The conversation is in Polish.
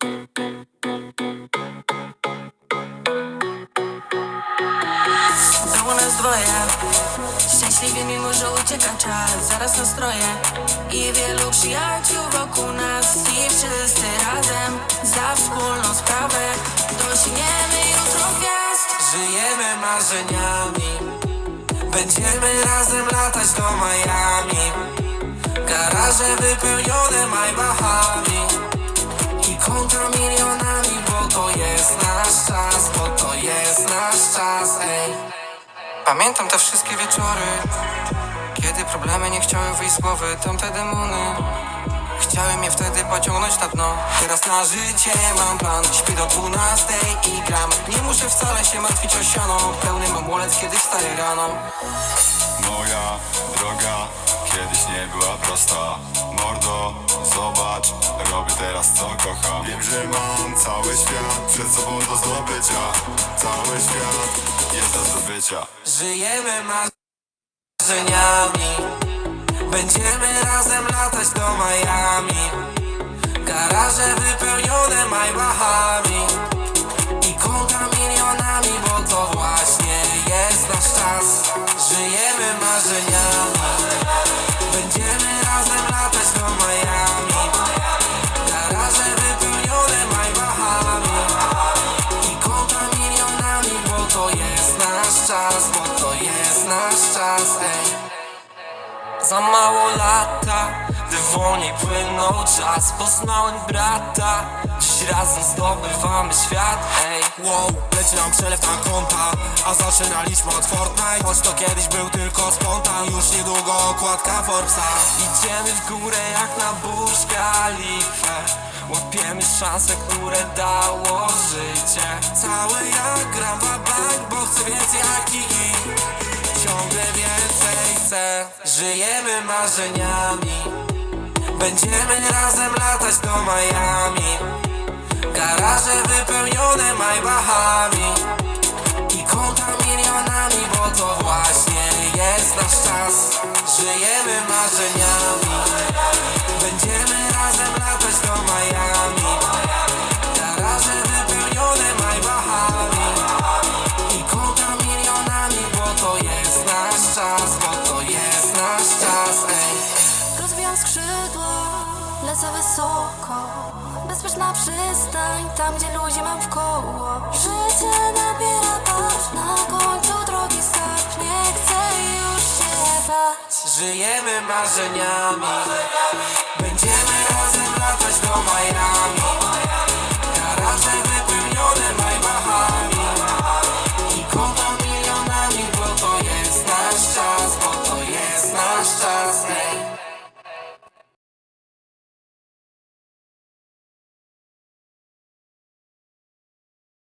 Było nas dwoje Szczęśliwie mimo, że ucieka czas. Zaraz nastroje. I wielu przyjaciół wokół nas. I wszyscy razem Za wspólną sprawę Dosięgniemy jutro gwiazd. Żyjemy marzeniami. Będziemy razem latać do Miami. Garaże wypełnione Maybachami konta milionami Bo to jest nasz czas Bo to jest nasz czas, ej. Pamiętam te wszystkie wieczory Kiedy problemy nie chciały wyjść z głowy Tamte demony. Chciałem je wtedy pociągnąć na dno. Teraz na życie mam plan. Śpię do dwunastej i gram. Nie muszę wcale się martwić o siano. Pełny mam kiedy wstaję rano. Moja droga kiedyś nie była prosta. Mordo, zobacz, robię teraz co kocham. Wiem, że mam cały świat przed sobą do zdobycia. Cały świat jest do zdobycia. Żyjemy marzeniami. Będziemy razem latać do Miami. Garaże wypełnione Maybachami za mało lata, gdy wolniej płynął czas. Poznałem brata, dziś razem zdobywamy świat. Ej, wow, leci nam przelew na konta A zaczynaliśmy od Fortnite. Choć to kiedyś był tylko spontan Już niedługo okładka Forbesa. Idziemy w górę jak na Burj Khalifa Łapiemy szanse, które dało życie. Całe jak gram w bank, bo chcę więcej jak Żyjemy marzeniami. Będziemy razem latać do Miami. Garaże wypełnione Maybachami. I konta milionami Bo to właśnie jest nasz czas. Żyjemy marzeniami Rozwijam skrzydła, lecę wysoko. Bezpieczna przystań, tam gdzie ludzi mam w koło. Życie nabiera barw, na końcu drogi skarb. Nie chcę już się bać. Żyjemy marzeniami. Będziemy razem latać do Miami